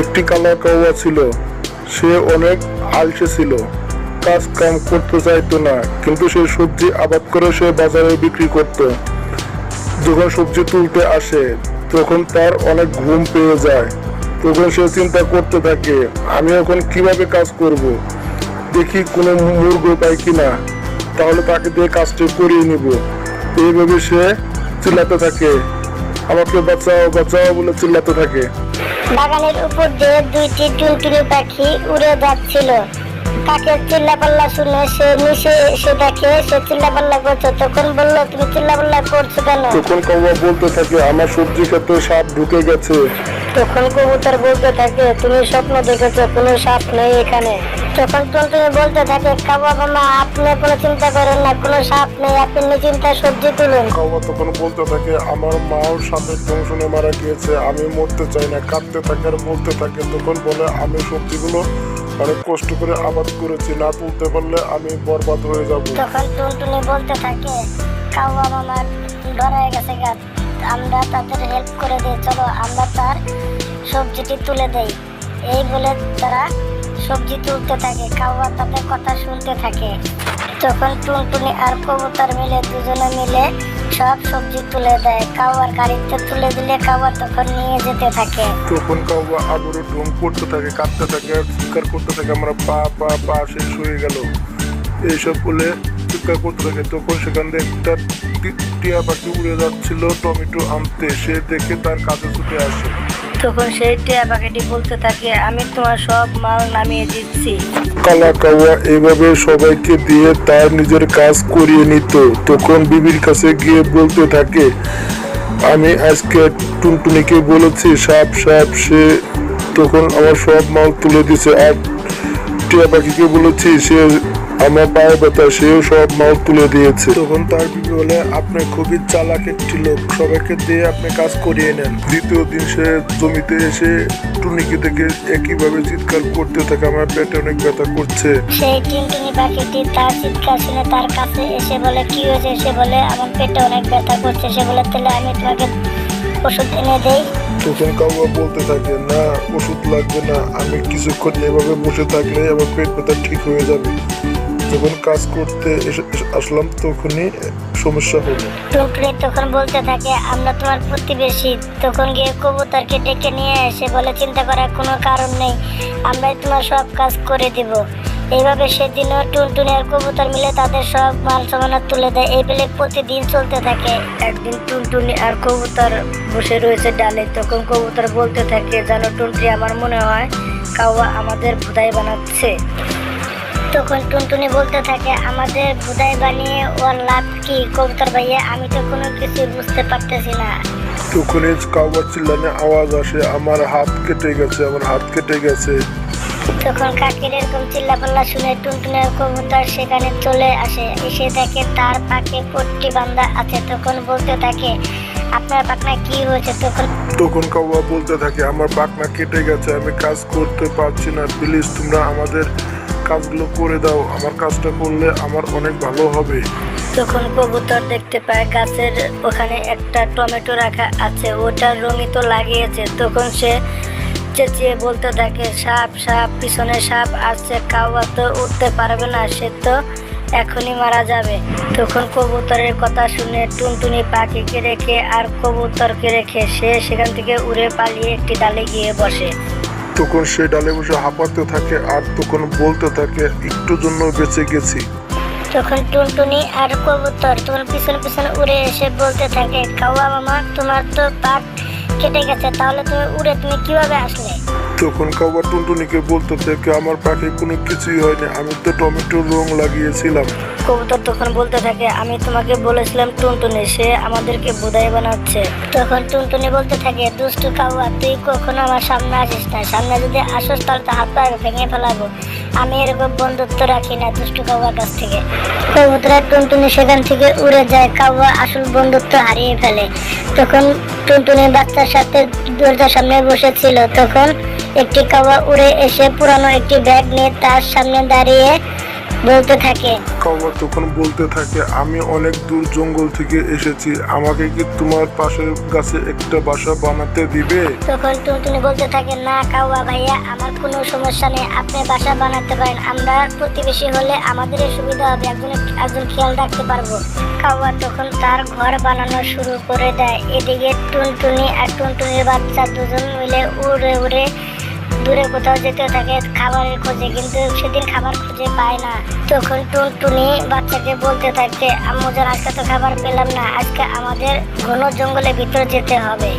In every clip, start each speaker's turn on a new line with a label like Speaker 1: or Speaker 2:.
Speaker 1: একটি কালা কাউয়া ছিল। সে অনেক আলসে ছিল। কাজ কাম করতে চাইতো না, কিন্তু সে সবজি আবাদ করে সে বাজারে বিক্রি করত। যখন সবজি তুলতে আসে, তখন তার অনেক ঘুম পেয়ে যায়। তখন সে চিন্তা করতে থাকে, আমি এখন কীভাবে কাজ করব। দেখি কোনো মুরগ পাই কিনা। তাহলে তাকে দিয়ে কাজটি করিয়ে নিব। এইভাবে সে চিল্লাতে থাকে। আমাকে বাঁচাও বাঁচাও, বলে চিল্লাতে থাকে।
Speaker 2: বাগানের উপর দিয়ে দুইটি টুনটুনি পাখি উড়ে যাচ্ছিল। কাকের চিল্লাপাল্লা শুনে সে মিশে এসে দেখে, সে চিল্লাপাল্লা করছে। তখন বলল, তুমি চিল্লাপাল্লা করছ কেন?
Speaker 1: তখন কৌয়া বলতে থাকে, আমার সবজি ক্ষেত্রে সাপ ঢুকে গেছে।
Speaker 2: তখন কবুতর বলতে থাকে তুমি স্বপ্ন দেখেছ কোনো সাপ নেই এখানে। তখন টুনটুনি বলতে থাকে কাবা মামা আপনি কোনো চিন্তা করেন না কোনো সাপ নেই আপনি নিশ্চিন্তা সবজি তুলুন।
Speaker 1: কৌয়া তখন বলতে থাকে আমার মাও সাপের দংশনে মারা গিয়েছে আমি মরতে চাই না। কাঁদতে থাকে আর বলতে থাকে তখন বলে আমি সবজিগুলো অনেক কষ্ট করে আবাদ করেছি না তুলতে পারলে আমি বরবাদ হয়ে যাব।
Speaker 2: তখন টুনটুনি বলতে থাকে মামার ধরায় গেছে গাছ আমরা তাদের হেল্প করে দিই। চলো আমরা তার সবজিটি তুলে দেই। এই বলে তারা সবজি তুলতে থাকে, কাউয়া তাদের কথা শুনতে থাকে। তখন টুনটুনি আর কবুতর মিলে দুজনে মিলে সব সবজি তুলে দেয়। কাউয়ার গাড়িতে তুলে দিলে কাউয়া তখন নিয়ে যেতে থাকে।
Speaker 1: তখন কৌয়া আবারও ঢোং করতে থাকে, কাঁদতে থাকে চিৎকার করতে থাকে। আমরা পা পা পা শেষ হয়ে গেল। এইসব বলে চিৎকার করতে থাকে তখন সেখান থেকে একটা টিয়া পাখি উড়ে যাচ্ছিল টমেটো আনতে। সে দেখে তার কাছে ছুটে আসে।
Speaker 2: তখন সেই টিয়া পাখিটি বলতে থাকে আমি তোমার সব মাল নামিয়ে দিচ্ছি।
Speaker 1: কালা কাওয়া এইভাবে সবাইকে দিয়ে তার নিজের কাজ করিয়ে নিত। তখন বিবির কাছে গিয়ে বলতে থাকে আমি আজকে টুনটুনিকে বলেছি সাপ সাপ সে তখন আমার সব মাল তুলে দিছে। আর টিয়া পাখিকে বলেছি সে আমার পায়ে ব্যথা সেও সব মাল তুলে দিয়েছে। তখন তার বিবি বলে আপনি খুবই চালাক একটি লোক। সবাইকে দিয়ে আপনি কাজ করিয়ে নেন। দ্বিতীয় দিন সে জমিতে এসে টুনিকে থেকে একইভাবে চিৎকার করতে থাকে। আমার পেটে অনেক ব্যথা করছে।
Speaker 2: সেই টিনটিনি পাখিটি তার চিৎকার শুনে তার কাছে এসে বলে কি হয়েছে? সে বলে আমার পেটে অনেক ব্যথা করছে। সে বলে তাহলে আমি তোমাকে ওষুধ এনে দেই।
Speaker 1: তখন কাউয়া বলতে থাকে না ওষুধ লাগবে না। আমি কিছুক্ষণ এভাবে বসে থাকলে আমার পেট ব্যথা ঠিক হয়ে যাবে। যখন কাজ করতে আসলাম তখনই সমস্যা হলো।
Speaker 2: টুকরি তখন বলতে থাকে, আমরা তোমার প্রতিবেশী। তখন গিয়ে কবুতরকে ডেকে নিয়ে এসে বলে, চিন্তা করার কোনো কারণ নেই, আমরাই তোমার সব কাজ করে দিব। এইভাবে সেদিনও টুনটুনি আর কবুতর মিলে তাদের সব মাল সামানা তুলে দেয়। এই বেলে প্রতিদিন চলতে থাকে। একদিন টুনটুনি আর কবুতর বসে রয়েছে ডালে তখন কবুতর বলতে থাকে জানো টুনটুনি আমার মনে হয় কাওয়া আমাদের ভুদাই বানাচ্ছে। তখন টুনটুনি বলতে থাকে আমাদের বুদাই বানিয়ে ওর লাভ কি? কবুতর ভাইয়া আমি তো কোনো কিছু বুঝতে পারতেছি না।
Speaker 1: তখনই চিল্লানে আওয়াজ আসে আমার হাত কেটে গেছে আমার হাত কেটে গেছে।
Speaker 2: তখন কাকের এরকম চিল্লাপাল্লা শুনে কবুতর সেখানে চলে আসে এসে দেখে তার পাকে পট্টি বান্ধা আছে। তখন বলতে থাকে আপনার পাকনা কি হয়েছে? তখন
Speaker 1: তখন কাউয়া বলতে থাকে আমার পাকনা কেটে গেছে আমি কাজ করতে পারছি না প্লিজ তোমরা আমাদের কাজগুলো করে দাও, আমার কাজটা করলে আমার অনেক ভালো হবে।
Speaker 2: তখন কবুতর দেখতে পায় গাছের ওখানে একটা টমেটো রাখা আছে ওটার রঙই তো লাগিয়েছে। তখন সে চেঁচিয়ে বলতে থাকে, সাপ সাপ, পিছনে সাপ আসছে, কাউয়া তো উঠতে পারবে না, সে তো এখনই মারা যাবে। তখন কবুতরের কথা শুনে টুনটুনি পাখিকে রেখে আর কবুতরকে রেখে সে সেখান থেকে উড়ে পালিয়ে একটি ডালে গিয়ে বসে।
Speaker 1: তখন সে ডালে বসে হাঁপাতে থাকে আর তখন বলতে থাকে, একটু জন্য বেঁচে গেছি।
Speaker 2: তখন টুনটুনি আর কবুতর তোমার পিছনে পিছনে উড়ে এসে বলতে থাকে কাওয়া মামা, তোমার তো পাট কেটে গেছে, তাহলে তুমি উড়ে তুমি কীভাবে আসলে?
Speaker 1: তখন কাউয়া টুনটুনিকে বলতে থাকে, আমার পাখি কোনো কিছুই হয়নি। আমি তো টমেটোর রং লাগিয়েছিলাম।
Speaker 2: কবুতর তখন বলতে থাকে, আমি তোমাকে বলেছিলাম টুনটুনি, সে আমাদেরকে বোধাই বানাচ্ছে। তখন টুনটুনি বলতে থাকে, দুষ্টু কাউয়া, তুই কখনো আমার সামনে আসিস না। সামনে যদি আসস, তাহলে তো হাত পা ভেঙে ফেলাবো। আমি এরকম বন্ধুত্ব রাখি না দুষ্টু কাউয়ার কাছ থেকে। কবুতরের টুনটুনি সেখান থেকে উড়ে যায়। কাউয়া আসল বন্ধুত্ব হারিয়ে ফেলে। তখন টুনটুনি বাচ্চার সাথে দরজার সামনে বসেছিল। তখন একটি কাওয়া উড়ে এসে পুরানো একটি ব্যাগ নিয়ে তার সামনে দাঁড়িয়ে বলতে থাকে।
Speaker 1: কাউয়া তখন বলতে থাকে আমি অনেক দূর জঙ্গল থেকে এসেছি আমাকে কি তোমার পাশের গাছে একটা বাসা বানাতে দিবে?
Speaker 2: তখন টুনটুনি বলতে থাকে না কাউয়া ভাইয়া আমার কোনো সমস্যা নেই আপনি বাসা বানাতে পারেন। আমরা প্রতিবেশী হলে আমাদের সুবিধা হবে একজন একজন খেয়াল রাখতে পারব। কাউয়া তখন তার ঘর বানানো শুরু করে দেয়। এদিকে টুনটুনি আর টুনটুনির বাচ্চা দুজন মিলে উড়ে উড়ে দূরে কোথাও যেতে থাকে, খাবারের খোঁজে, কিন্তু সেদিন খাবার খুঁজে পায় না। তখন টুনটুনি বাচ্চাকে বলতে থাকে আম্মু জান আজকে তো খাবার পেলাম না, আজকে আমাদের ঘন জঙ্গলের ভিতর যেতে হবে।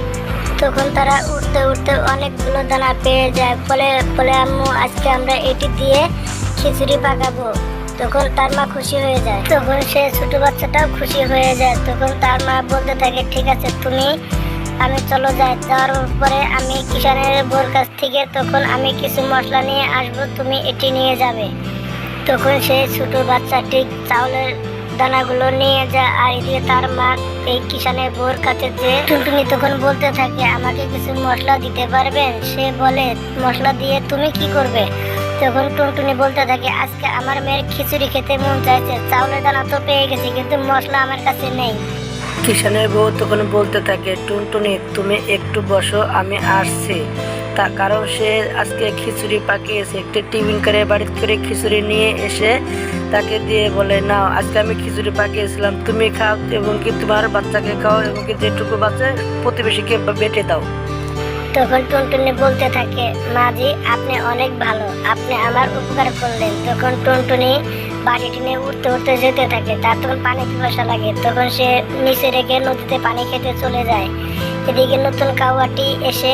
Speaker 2: তখন তারা উঠতে উঠতে অনেকগুলো দানা পেয়ে যায়, ফলে ফলে আম্মু, আজকে আমরা এটি দিয়ে খিচুড়ি পাকাবো। তখন তার মা খুশি হয়ে যায়। তখন সে ছোট বাচ্চাটাও খুশি হয়ে যায়। তখন তার মা বলতে থাকে, ঠিক আছে তুমি আমি চলো যাই। যাওয়ার পরে আমি কিষানের বোর কাছ থেকে তখন আমি কিছু মশলা নিয়ে আসব, তুমি এটি নিয়ে যাবে। তখন সেই ছোট বাচ্চাটি চাউলের দানাগুলো নিয়ে যায় আর এদিকে তার মা এই কিষানের বোর কাছে যে টুনটুনি তখন বলতে থাকে, আমাকে কিছু মশলা দিতে পারবেন সে বলে, মশলা দিয়ে তুমি কি করবে? তখন টুনটুনি বলতে থাকে, আজকে আমার মেয়ের খিচুড়ি খেতে মন চাইছে, চাউলের দানা তো পেয়ে গেছি, কিন্তু মশলা আমার কাছে নেই।
Speaker 3: কিষানের বউ তখন বলতে থাকে, টুনটুনি, তুমি একটু বসো, আমি আসছি। তা কারণ সে আজকে খিচুড়ি পাকিয়েছে, একটি টিফিন করে বাড়িতে করে খিচুড়ি নিয়ে এসে তাকে দিয়ে বলে, নাও, আজকে আমি খিচুড়ি পাকিয়েছিলাম, তুমি খাও এবং কি তোমার বাচ্চাকে খাও এবং কি যেটুকু বাচ্চা প্রতিবেশীকে বেটে দাও?
Speaker 2: তখন টুনটুনি বলতে থাকে মাঝি আপনি অনেক ভালো, আপনি আমার উপকার করলেন। তখন টুনটুনি বাড়িটি নিয়ে উঠতে উঠতে যেতে থাকে, তার তখন পানি পিপাসা লাগে। তখন সে নিচে রেখে নদীতে পানি খেতে চলে যায়। এদিকে নতুন কাওয়াটি এসে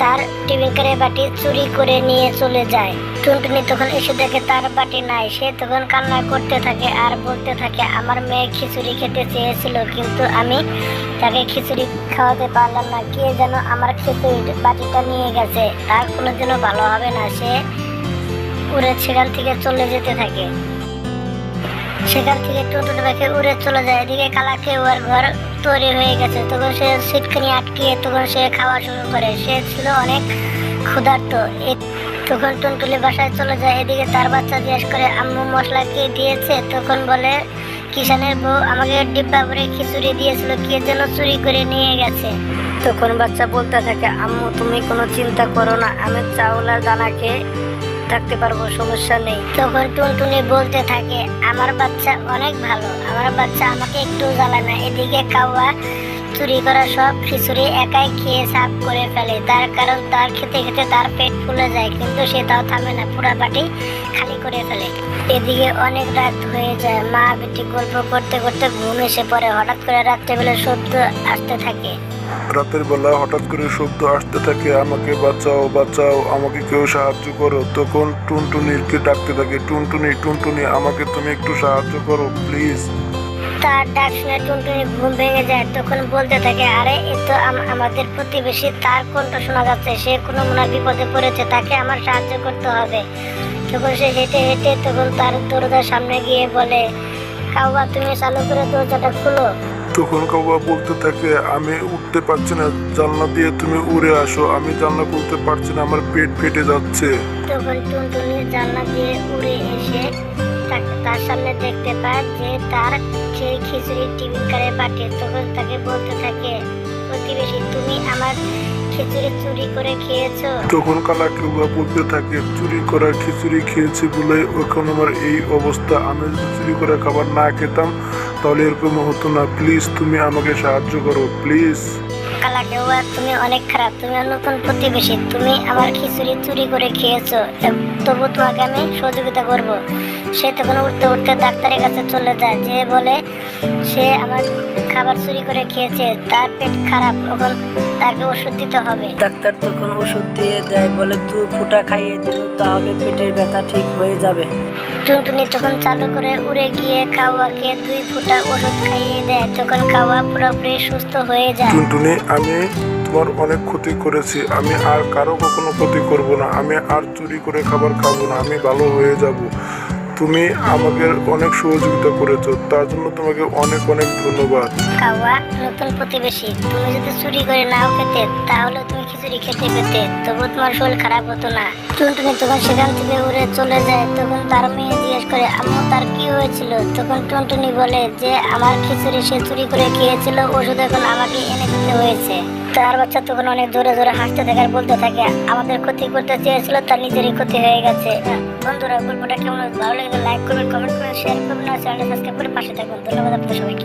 Speaker 2: তার টিফিন করে বাটি চুরি করে নিয়ে চলে যায়। টুনটুনি তখন এসে দেখে তার বাটি নাই। সে তখন কান্না করতে থাকে আর বলতে থাকে, আমার মেয়ে খিচুড়ি খেতে চেয়েছিল, কিন্তু আমি তাকে খিচুড়ি খাওয়াতে পারলাম না। কে যেন আমার খিচুড়ি বাটিটা নিয়ে গেছে। তার কোনো যেন ভালো হবে না। সে উড়ে সেখান থেকে চলে যেতে থাকে। সেখান থেকে টুনটুনি পাখি উড়ে চলে যায়। এদিকে কালাকে ওর ঘর তৈরি হয়ে গেছে। তখন সে সিটখানি আটকিয়ে তখন সে খাওয়া শুরু করে। সে ছিল অনেক ক্ষুধার্ত। তখন টুনটুলি বাসায় চলে যায়। এদিকে তার বাচ্চা জিজ্ঞেস করে, আম্মু, মশলা কে দিয়েছে? তখন বলে, কিষানের বউ আমাকে ডিব্বা ভরে খিচুড়ি দিয়েছিল। কে যেন চুরি করে নিয়ে গেছে।
Speaker 3: তখন বাচ্চা বলতে থাকে, আম্মু, তুমি কোনো চিন্তা করো না। আমি চাউল আর দানা খেয়ে থাকতে পারব, সমস্যা নেই।
Speaker 2: তখন টুনটুনি বলতে থাকে, আমার বাচ্চা অনেক ভালো, আমার বাচ্চা আমাকে একটু জ্বালায় না। এদিকে কাওয়া চুরি করা সব খিচুড়ি একাই খেয়ে সাফ করে ফেলে। তার কারণ তার খেতে খেতে তার পেট ফুলে যায়, কিন্তু সে তাও থামে না, পুরা বাটি খালি করে ফেলে। এদিকে অনেক রাত হয়ে যায়। মা বেটি গল্প করতে করতে ঘুম এসে পড়ে। হঠাৎ করে রাত্রেবেলা শব্দ আসতে থাকে।
Speaker 1: রাতের বেলা হঠাৎ করে শব্দ আসতে থাকে, আমাকে বাঁচাও বাঁচাও, আমাকে কেউ সাহায্য করো। তখন টুনটুনিকে ডাকতে থাকে, টুনটুনি টুনটুনি, আমাকে তুমি একটু সাহায্য করো, প্লিজ।
Speaker 2: তার ডাক শুনে টুনটুনি ঘুম ভেঙে যায়, তখন বলতে থাকে, আরে, এ তো আমাদের প্রতিবেশী, তার কণ্ঠ শোনা যাচ্ছে, সে কোনো মনে বিপদে পড়েছে, তাকে আমার সাহায্য করতে হবে। তখন সে হেঁটে হেঁটে তখন তার দরজার সামনে গিয়ে বলে কাউবা তুমি চালু করে দরজাটা খুলো।
Speaker 1: তখন কাউয়া বলতে থাকে আমি উঠতে পারছি না জানলা দিয়ে তুমি উড়ে আসো আমি জানলা খুলতে পারছি না আমার পেট ফেটে যাচ্ছে।
Speaker 2: তখন টুনটুনি জানলা দিয়ে উড়ে এসে তার সামনে দেখতে পায় যে তার সেই খিচুড়ি টিফিন করে বাটি। তখন তাকে বলতে থাকে প্রতিবেশী তুমি আমার খিচুড়ি চুরি করে খেয়েছো?
Speaker 1: তখন কালা কেউয়া বলতে থাকে চুরি করা খিচুড়ি খেয়েছি বলে এখন আমার এই অবস্থা। আমি যদি চুরি করা খাবার না খেতাম তাহলে এরকম হতো না প্লিজ তুমি আমাকে সাহায্য করো প্লিজ
Speaker 2: কালা কেউয়া তুমি অনেক খারাপ তুমি নতুন প্রতিবেশী তুমি আমার খিচুড়ি চুরি করে খেয়েছো তবু তোমাকে আমি সহযোগিতা করব। সে তখন উঠতে উঠতে ডাক্তারের কাছে চলে যায় যে বলে সে আমার খাবার চুরি করে খেয়েছে তার পেট খারাপ এখন তাকে ওষুধ দিতে হবে।
Speaker 3: ডাক্তার তখন ওষুধ দিয়ে দেয় বলে দু ফুটা খাইয়ে দিল তাহলে পেটের ব্যথা ঠিক হয়ে যাবে।
Speaker 2: টুনটুনি তখন চালু করে উড়ে গিয়ে কাওয়াকে দুই ফোঁটা ওষুধ খাইয়ে দেয়, তখন কাওয়া পুরোপুরি সুস্থ হয়ে যায়।
Speaker 1: টুনটুনি, আমি তোমার অনেক ক্ষতি করেছি। আমি আর কারও কখনো ক্ষতি করব না। আমি আর চুরি করে খাবার খাব না। আমি ভালো হয়ে যাব। তুমি আমাকে অনেক সহযোগিতা করেছ, তার জন্য তোমাকে অনেক অনেক ধন্যবাদ।
Speaker 2: কাওয়া নতুন প্রতিবেশী, তুমি যদি চুরি করে নাও খেতে, তাহলে তুমি খিচুড়ি খেতে পেতে তবু তোমার শরীর খারাপ হতো না। টুনটুনি তখন সেখান থেকে উড়ে চলে যায়, তখন তার মেয়ে জিজ্ঞেস করে, আম্মু তার কি হয়েছিল? তখন টুনটুনি বলে যে, আমার খিচুড়ি সে চুরি করে খেয়েছিল, ওষুধ এখন আমাকে এনে দিতে হয়েছে। তার বাচ্চা তখন অনেক জোরে জোরে হাসতে দেখার বলতে থাকে, আমাদের ক্ষতি করতে চেয়েছিল, তার নিজেরই ক্ষতি হয়ে গেছে। বন্ধুরা, গল্পটা কেমন? ভালো লাগলে লাইক করবেন কমেন্ট করবেন শেয়ার করবেন, আর চ্যানেল সাবস্ক্রাইব করে পাশে থাকুন। ধন্যবাদ আপনাদের সবাইকে।